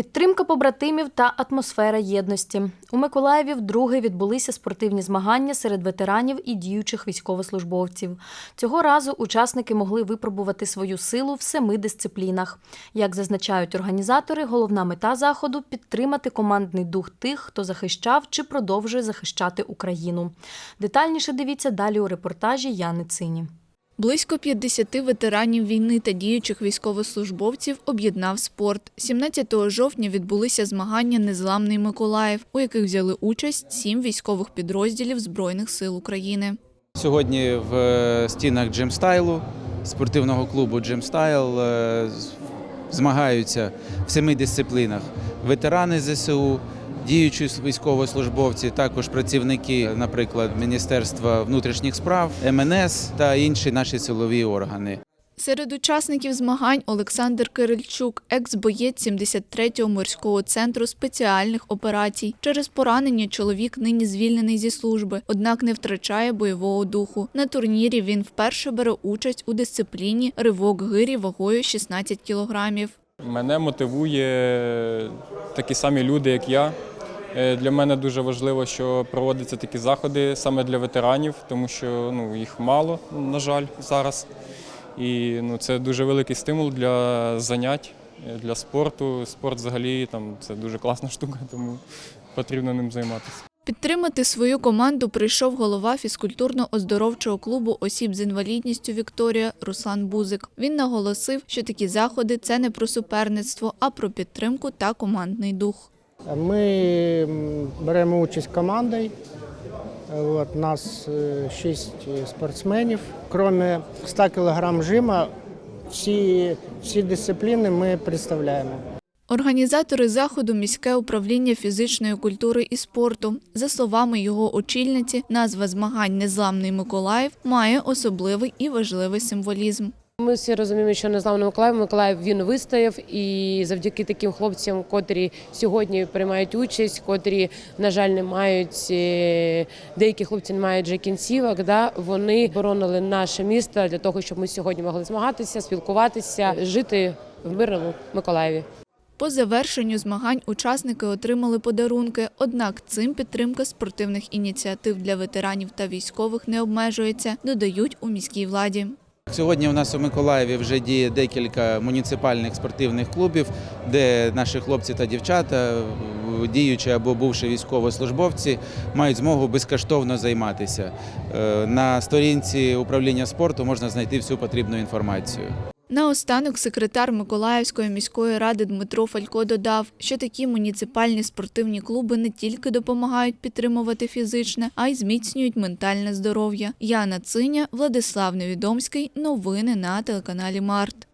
Підтримка побратимів та атмосфера єдності. У Миколаєві вдруге відбулися спортивні змагання серед ветеранів і діючих військовослужбовців. Цього разу учасники могли випробувати свою силу в семи дисциплінах. Як зазначають організатори, головна мета заходу підтримати командний дух тих, хто захищав чи продовжує захищати Україну. Детальніше дивіться далі у репортажі Яни Цині. Близько 50 ветеранів війни та діючих військовослужбовців об'єднав спорт. 17 жовтня відбулися змагання Незламний Миколаїв, у яких взяли участь сім військових підрозділів Збройних сил України. Сьогодні в е, стінах джимстайлу, спортивного клубу Джимстайл е, змагаються в семи дисциплінах. Ветерани ЗСУ, діючі військовослужбовці, також працівники, наприклад, Міністерства внутрішніх справ, МНС та інші наші силові органи. Серед учасників змагань Олександр Кирильчук, екс-боєць 73-го морського центру спеціальних операцій. Через поранення чоловік нині звільнений зі служби, однак не втрачає бойового духу. На турнірі він вперше бере участь у дисципліні ривок гирі вагою 16 кілограмів. Мене мотивує такі самі люди, як я. Е, Для мене дуже важливо, що проводяться такі заходи саме для ветеранів, тому що ну, їх мало, на жаль, зараз. І ну, це дуже великий стимул для занять, е, для спорту. Спорт взагалі там, це дуже класна штука, тому потрібно ним займатися. Підтримати свою команду прийшов голова фізкультурно-оздоровчого клубу осіб з інвалідністю Вікторія Руслан Бузик. Він наголосив, що такі заходи це не про суперництво, а про підтримку та командний дух. Ми беремо участь командою. От, нас е, шість спортсменів. Крім 100 кг жима, всі, всі дисципліни ми представляємо. Організатори заходу міське управління фізичної культури і спорту. За словами його очільниці, назва змагань Незламний Миколаїв має особливий і важливий символізм. Ми всі розуміємо, що незламний Миколаїв Миколаїв він вистояв, і завдяки таким хлопцям, котрі сьогодні приймають участь, котрі, на жаль, не мають е, деякі хлопці не мають вже кінцівок. Да, вони боронили наше місто для того, щоб ми сьогодні могли змагатися, спілкуватися, жити в мирному Миколаєві. По завершенню змагань учасники отримали подарунки. Однак цим підтримка спортивних ініціатив для ветеранів та військових не обмежується, додають у міській владі. Сьогодні у нас у Миколаєві вже діє декілька муніципальних спортивних клубів, де наші хлопці та дівчата, діючі або бувші військовослужбовці, мають змогу безкоштовно займатися. Е, На сторінці управління спорту можна знайти всю потрібну інформацію. Наостанок секретар Миколаївської міської ради Дмитро Фалько додав, що такі муніципальні спортивні клуби не тільки допомагають підтримувати фізичне, а й зміцнюють ментальне здоров'я. Яна Циня, Владислав Невідомський. Новини на телеканалі Март.